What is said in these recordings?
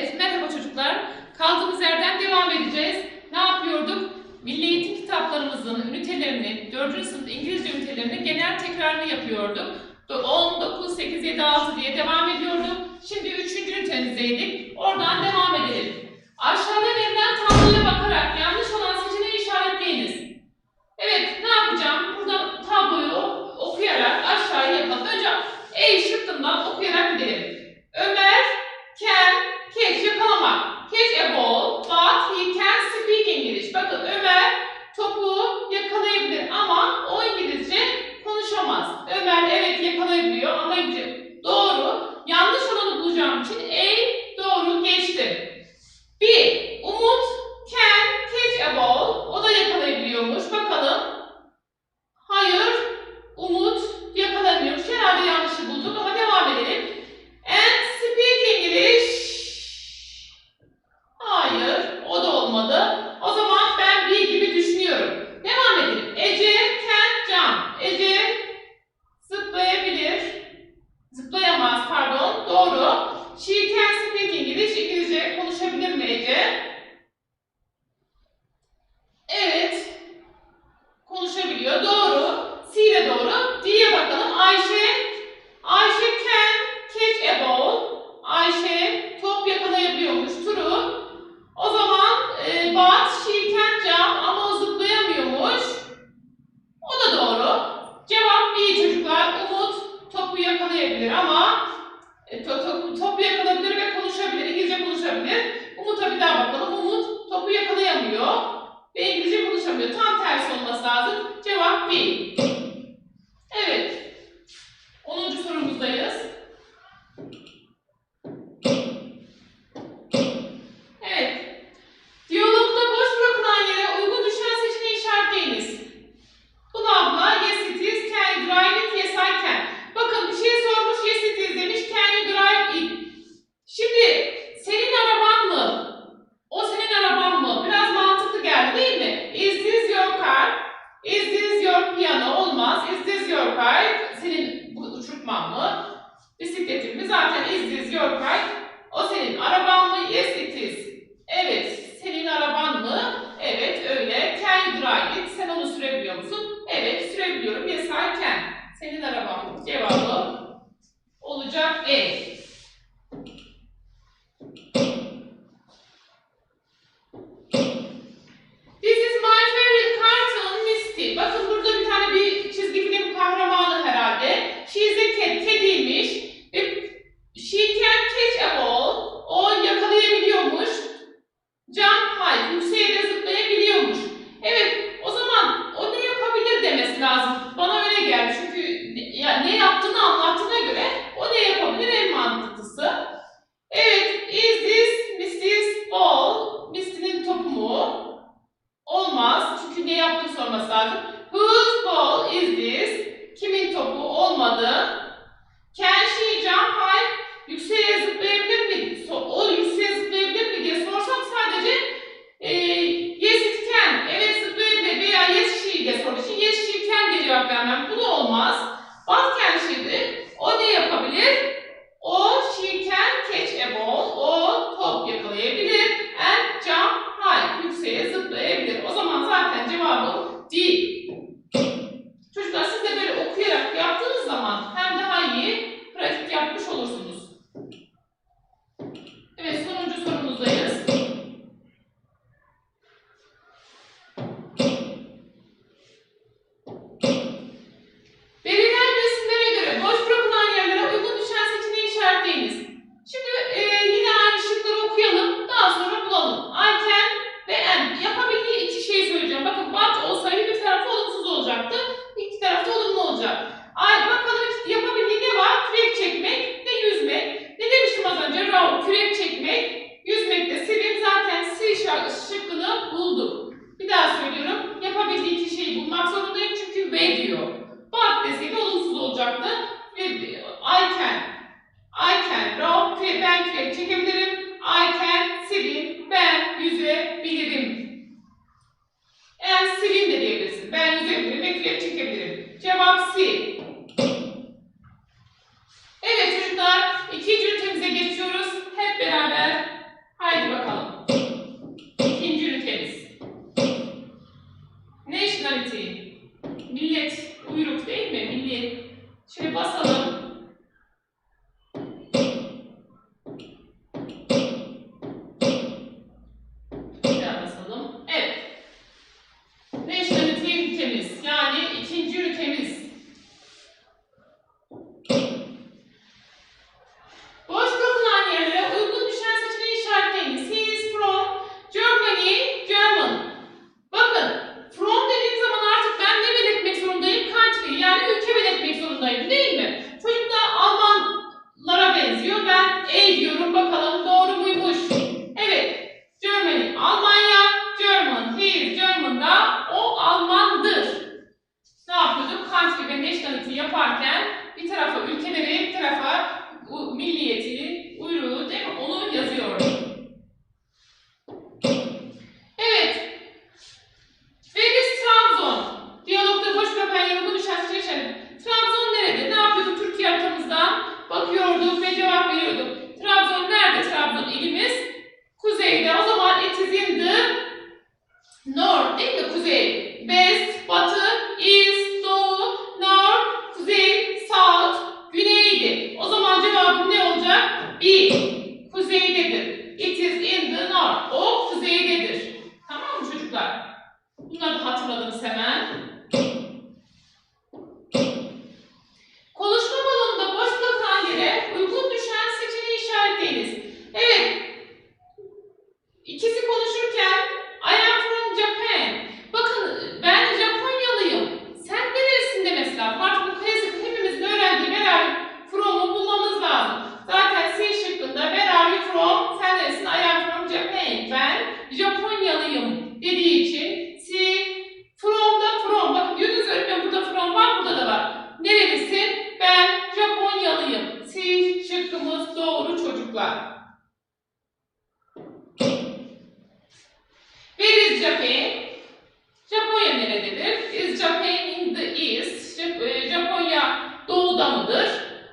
Evet, merhaba çocuklar. Kaldığımız yerden devam edeceğiz. Ne yapıyorduk? Milli eğitim kitaplarımızın ünitelerini, 4. sınıf İngilizce ünitelerini genel tekrarını yapıyorduk. 10, 9, 8, 7, 6 diye devam ediyorduk. Şimdi 3. ünitemizdeydik. Oradan devam edelim. Aşağıda verilen tabloya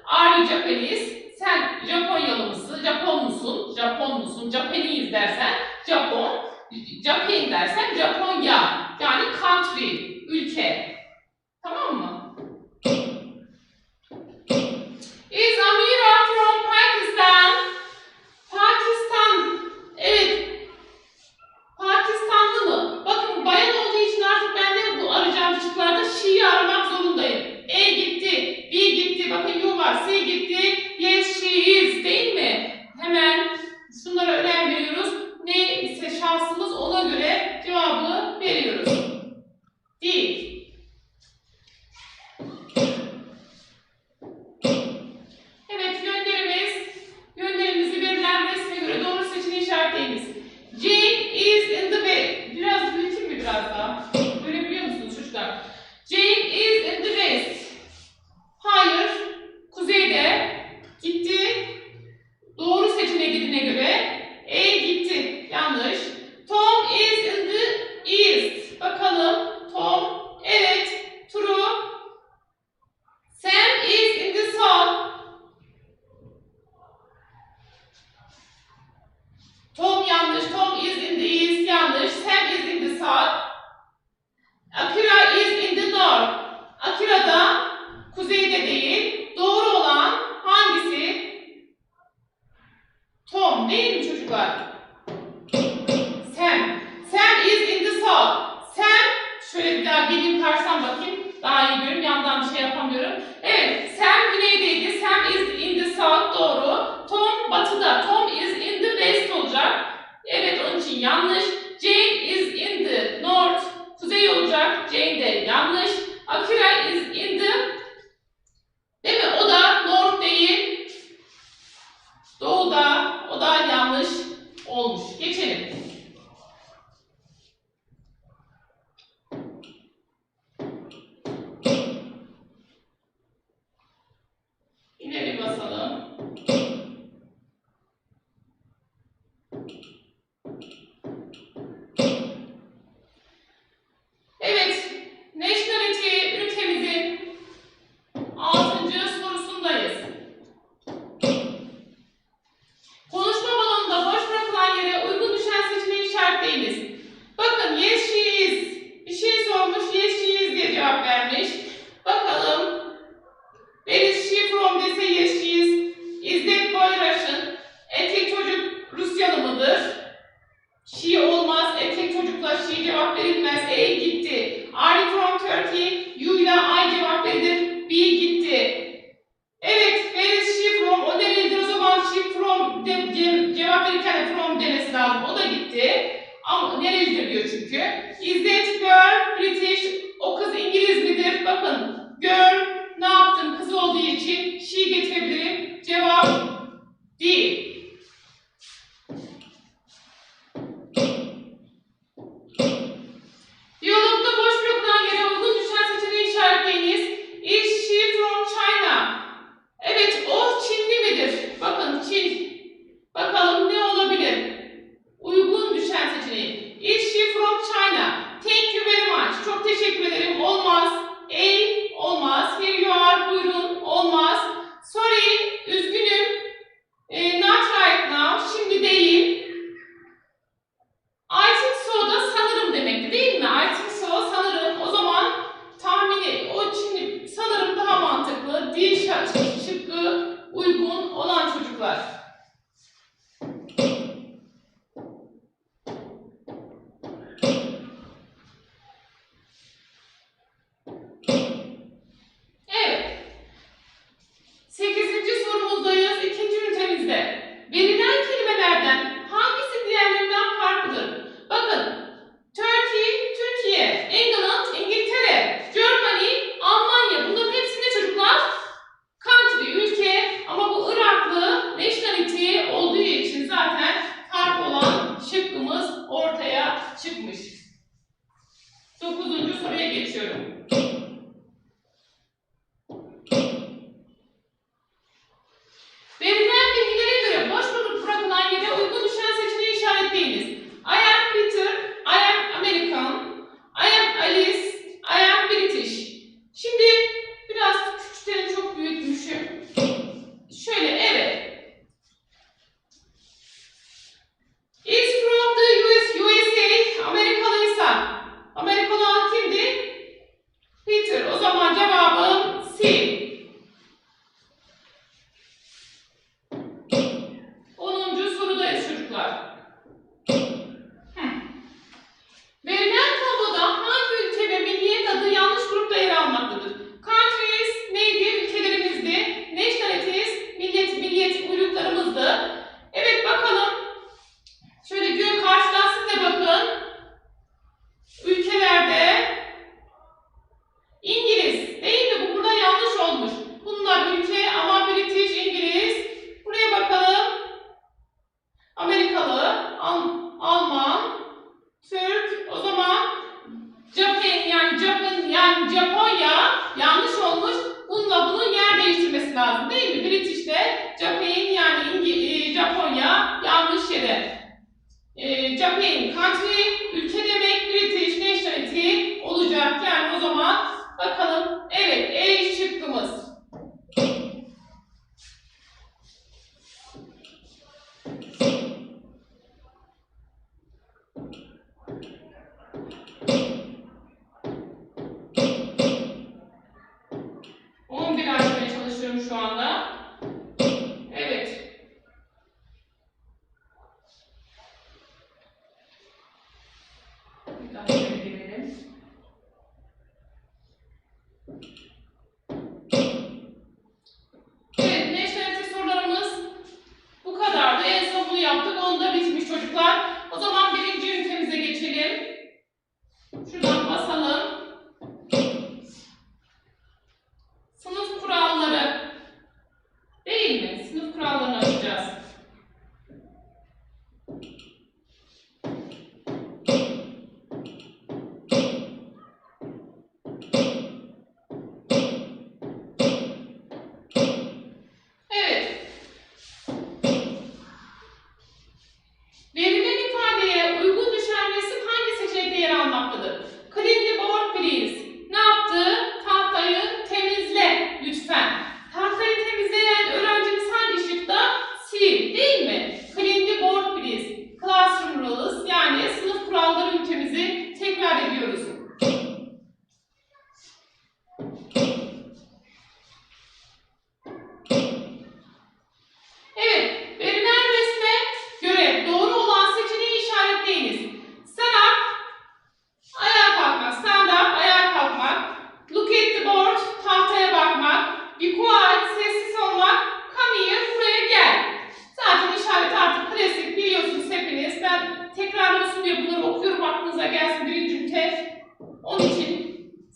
Are you Japanese? Sen Japonyalı mısın? Japon musun? Japon musun? Japanese dersen Japon. Japan dersen Japonya. Yani country, ülke. समाजा Japan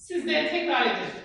siz tekrar edin.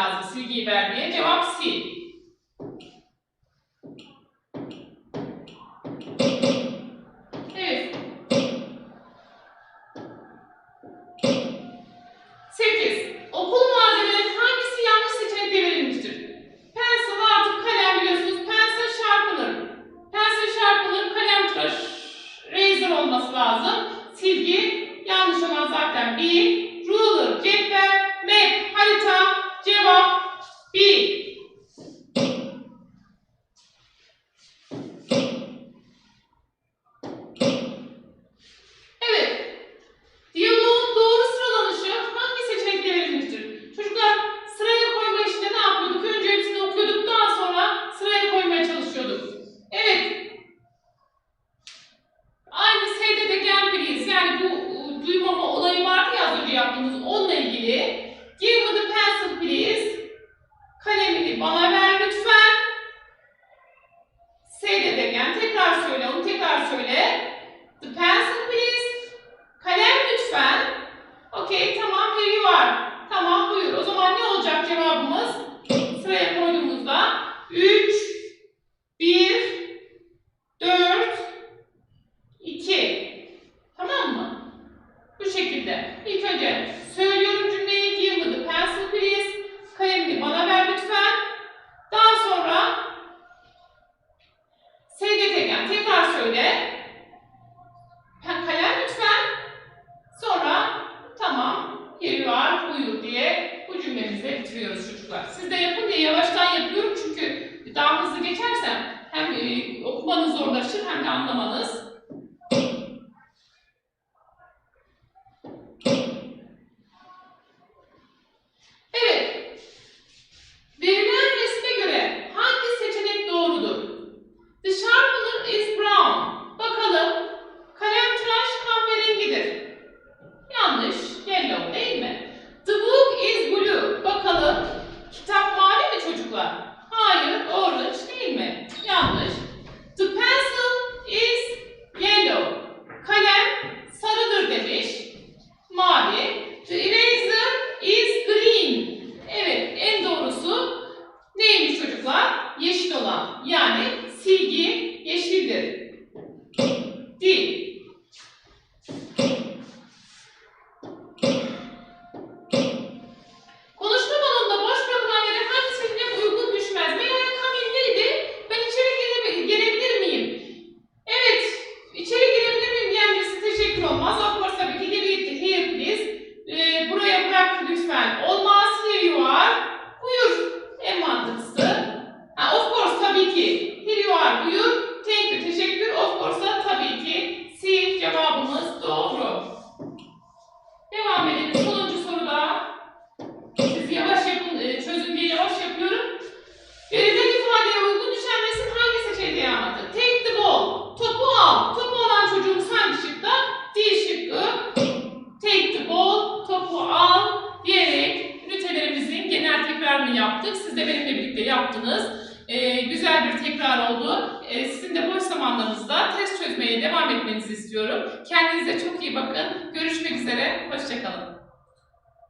Lazım silgiyi ver diye. Cevap C.